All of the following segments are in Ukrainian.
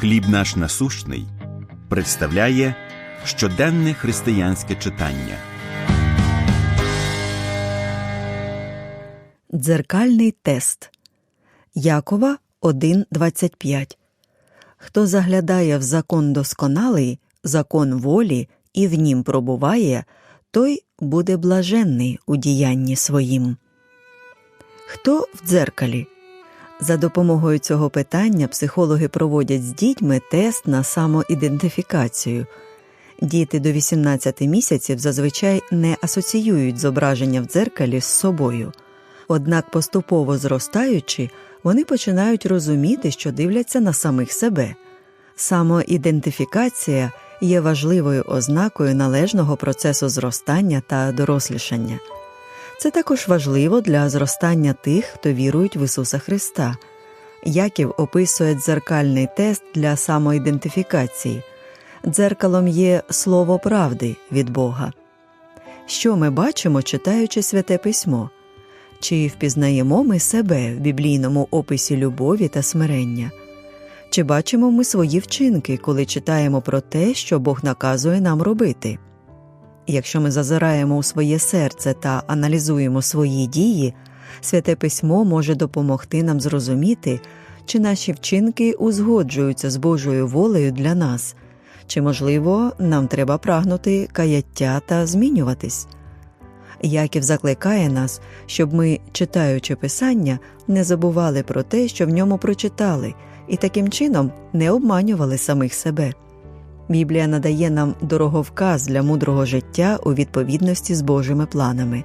Хліб наш насущний представляє щоденне християнське читання. Дзеркальний тест Якова 1.25 Хто заглядає в закон досконалий, закон волі і в нім пробуває, той буде блаженний у діянні своїм. Хто в дзеркалі? За допомогою цього питання психологи проводять з дітьми тест на самоідентифікацію. Діти до 18 місяців зазвичай не асоціюють зображення в дзеркалі з собою. Однак, поступово зростаючи, вони починають розуміти, що дивляться на самих себе. Самоідентифікація є важливою ознакою належного процесу зростання та дорослішання. Це також важливо для зростання тих, хто вірують в Ісуса Христа. Яків описує дзеркальний тест для самоідентифікації. Дзеркалом є слово правди від Бога. Що ми бачимо, читаючи святе письмо? Чи впізнаємо ми себе в біблійному описі любові та смирення? Чи бачимо ми свої вчинки, коли читаємо про те, що Бог наказує нам робити? Якщо ми зазираємо у своє серце та аналізуємо свої дії, святе письмо може допомогти нам зрозуміти, чи наші вчинки узгоджуються з Божою волею для нас, чи, можливо, нам треба прагнути каяття та змінюватись. Яків закликає нас, щоб ми, читаючи Писання, не забували про те, що в ньому прочитали, і таким чином не обманювали самих себе. Біблія надає нам дороговказ для мудрого життя у відповідності з Божими планами.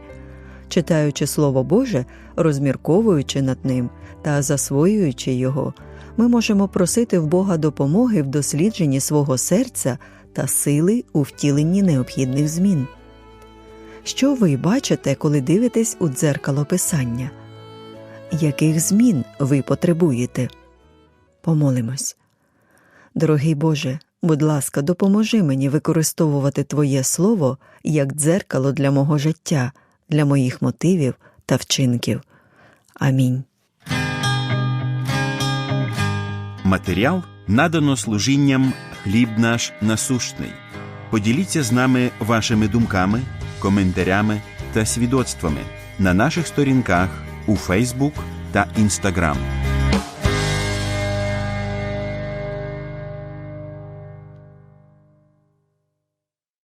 Читаючи Слово Боже, розмірковуючи над ним та засвоюючи його, ми можемо просити в Бога допомоги в дослідженні свого серця та сили у втіленні необхідних змін. Що ви бачите, коли дивитесь у дзеркало Писання? Яких змін ви потребуєте? Помолимось. Дорогий Боже, будь ласка, допоможи мені використовувати Твоє Слово як дзеркало для мого життя, для моїх мотивів та вчинків. Амінь. Матеріал надано служінням Хліб наш насущний. Поділіться з нами вашими думками, коментарями та свідоцтвами на наших сторінках у Фейсбук та Інстаграм.